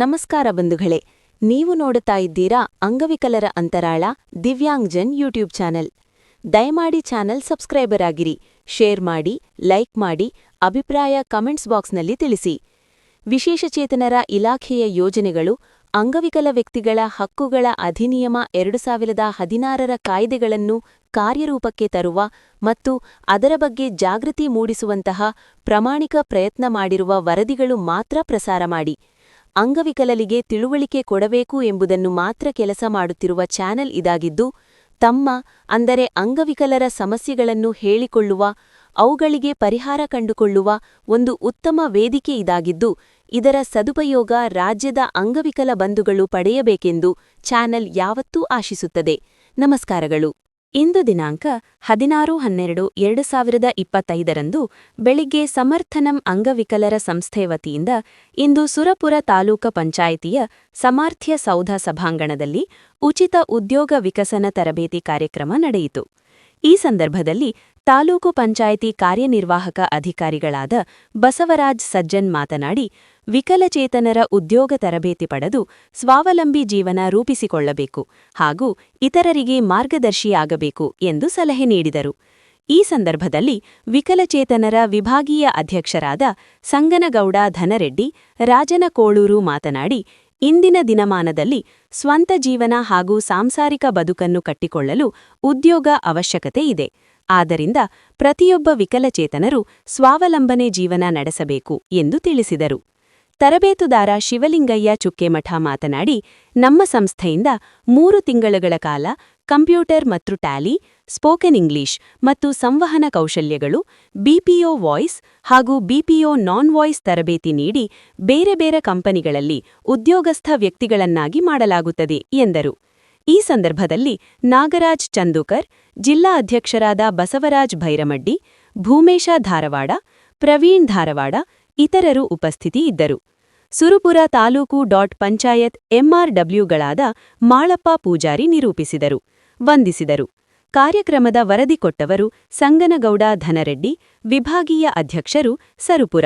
ನಮಸ್ಕಾರ ಬಂಧುಗಳೇ, ನೀವು ನೋಡುತ್ತಾ ಇದ್ದೀರಾ ಅಂಗವಿಕಲರ ಅಂತರಾಳ ದಿವ್ಯಾಂಗ್ಜನ್ ಯೂಟ್ಯೂಬ್ ಚಾನೆಲ್. ದಯಮಾಡಿ ಚಾನೆಲ್ ಸಬ್ಸ್ಕ್ರೈಬರ್ ಆಗಿರಿ, ಶೇರ್ ಮಾಡಿ, ಲೈಕ್ ಮಾಡಿ, ಅಭಿಪ್ರಾಯ ಕಮೆಂಟ್ಸ್ ಬಾಕ್ಸ್ನಲ್ಲಿ ತಿಳಿಸಿ. ವಿಶೇಷಚೇತನರ ಇಲಾಖೆಯ ಯೋಜನೆಗಳು, ಅಂಗವಿಕಲ ವ್ಯಕ್ತಿಗಳ ಹಕ್ಕುಗಳ ಅಧಿನಿಯಮ ಎರಡು ಸಾವಿರದ ಹದಿನಾರರ ಕಾಯ್ದೆಗಳನ್ನು ಕಾರ್ಯರೂಪಕ್ಕೆ ತರುವ ಮತ್ತು ಅದರ ಬಗ್ಗೆ ಜಾಗೃತಿ ಮೂಡಿಸುವಂತಹ ಪ್ರಾಮಾಣಿಕ ಪ್ರಯತ್ನ ಮಾಡಿರುವ ವರದಿಗಳು ಮಾತ್ರ ಪ್ರಸಾರ ಮಾಡಿ. ಅಂಗವಿಕಲರಿಗೆ ತಿಳುವಳಿಕೆ ಕೊಡಬೇಕು ಎಂಬುದನ್ನು ಮಾತ್ರ ಕೆಲಸ ಮಾಡುತ್ತಿರುವ ಚಾನೆಲ್ ಇದಾಗಿದ್ದು, ತಮ್ಮ, ಅಂದರೆ ಅಂಗವಿಕಲರ ಸಮಸ್ಯೆಗಳನ್ನು ಹೇಳಿಕೊಳ್ಳುವ, ಅವುಗಳಿಗೆ ಪರಿಹಾರ ಕಂಡುಕೊಳ್ಳುವ ಒಂದು ಉತ್ತಮ ವೇದಿಕೆ ಇದಾಗಿದ್ದು, ಇದರ ಸದುಪಯೋಗ ರಾಜ್ಯದ ಅಂಗವಿಕಲ ಬಂಧುಗಳು ಪಡೆಯಬೇಕೆಂದು ಚಾನೆಲ್ ಯಾವತ್ತೂ ಆಶಿಸುತ್ತದೆ. ನಮಸ್ಕಾರಗಳು. ಇಂದು ದಿನಾಂಕ ಹದಿನಾರು ಹನ್ನೆರಡು ಎರಡು ಸಾವಿರದ ಇಪ್ಪತ್ತೈದರಂದು ಬೆಳಿಗ್ಗೆ ಸಮರ್ಥನಂ ಅಂಗವಿಕಲರ ಸಂಸ್ಥೆ ವತಿಯಿಂದ ಇಂದು ಸುರಪುರ ತಾಲೂಕ ಪಂಚಾಯಿತಿಯ ಸಮಾರ್ಥ್ಯ ಸೌಧ ಸಭಾಂಗಣದಲ್ಲಿ ಉಚಿತ ಉದ್ಯೋಗ ವಿಕಸನ ತರಬೇತಿ ಕಾರ್ಯಕ್ರಮ ನಡೆಯಿತು. ಈ ಸಂದರ್ಭದಲ್ಲಿ ತಾಲೂಕು ಪಂಚಾಯಿತಿ ಕಾರ್ಯನಿರ್ವಾಹಕ ಅಧಿಕಾರಿಗಳಾದ ಬಸವರಾಜ್ ಸಜ್ಜನ್ ಮಾತನಾಡಿ, ವಿಕಲಚೇತನರ ಉದ್ಯೋಗ ತರಬೇತಿ ಪಡೆದು ಸ್ವಾವಲಂಬಿ ಜೀವನ ರೂಪಿಸಿಕೊಳ್ಳಬೇಕು ಹಾಗೂ ಇತರರಿಗೆ ಮಾರ್ಗದರ್ಶಿಯಾಗಬೇಕು ಎಂದು ಸಲಹೆ ನೀಡಿದರು. ಈ ಸಂದರ್ಭದಲ್ಲಿ ವಿಕಲಚೇತನರ ವಿಭಾಗೀಯ ಅಧ್ಯಕ್ಷರಾದ ಸಂಗನಗೌಡ ಧನರೆಡ್ಡಿ, ರಾಜನಕೋಳೂರು ಮಾತನಾಡಿ ಇಂದಿನ ದಿನಮಾನದಲ್ಲಿ ಸ್ವಂತ ಜೀವನ ಹಾಗೂ ಸಾಂಸಾರಿಕ ಬದುಕನ್ನು ಕಟ್ಟಿಕೊಳ್ಳಲು ಉದ್ಯೋಗ ಅವಶ್ಯಕತೆ ಇದೆ. ಆದ್ದರಿಂದ ಪ್ರತಿಯೊಬ್ಬ ವಿಕಲಚೇತನರು ಸ್ವಾವಲಂಬನೆ ಜೀವನ ನಡೆಸಬೇಕು ಎಂದು ತಿಳಿಸಿದರು. ತರಬೇತುದಾರ ಶಿವಲಿಂಗಯ್ಯ ಚುಕ್ಕೆಮಠ ಮಾತನಾಡಿ, ನಮ್ಮ ಸಂಸ್ಥೆಯಿಂದ ಮೂರು ತಿಂಗಳುಗಳ ಕಾಲ ಕಂಪ್ಯೂಟರ್ ಮತ್ತು ಟ್ಯಾಲಿ, ಸ್ಪೋಕನ್ ಇಂಗ್ಲಿಷ್ ಮತ್ತು ಸಂವಹನ ಕೌಶಲ್ಯಗಳು, ಬಿಪಿಒ ವಾಯ್ಸ್ ಹಾಗೂ ಬಿಪಿಒ ನಾನ್ ವಾಯ್ಸ್ ತರಬೇತಿ ನೀಡಿ ಬೇರೆ ಬೇರೆ ಕಂಪನಿಗಳಲ್ಲಿ ಉದ್ಯೋಗಸ್ಥ ವ್ಯಕ್ತಿಗಳನ್ನಾಗಿ ಮಾಡಲಾಗುತ್ತದೆ, ಎಂದರು. ಈ ಸಂದರ್ಭದಲ್ಲಿ ನಾಗರಾಜ್ ಚಂದೂಕರ್, ಜಿಲ್ಲಾ ಅಧ್ಯಕ್ಷರಾದ ಬಸವರಾಜ್ ಭೈರಮಡ್ಡಿ, ಭೂಮೇಶ ಧಾರವಾಡ, ಪ್ರವೀಣ್ ಧಾರವಾಡ ಇತರರು ಉಪಸ್ಥಿತಿ ಇದ್ದರು ಸುರುಪುರ ತಾಲೂಕು ಡಾಟ್ ಪಂಚಾಯತ್ ಎಂಆರ್ಡಬ್ಲ್ಯೂಗಳಾದ ಮಾಳಪ್ಪ ಪೂಜಾರಿ ನಿರೂಪಿಸಿದರು. ವಂದಿಸಿದರು. ಕಾರ್ಯಕ್ರಮದ ವರದಿ ಕೊಟ್ಟವರು ಸಂಗನಗೌಡ ಧನರೆಡ್ಡಿ ವಿಭಾಗೀಯ ಅಧ್ಯಕ್ಷರು ಸರುಪುರ.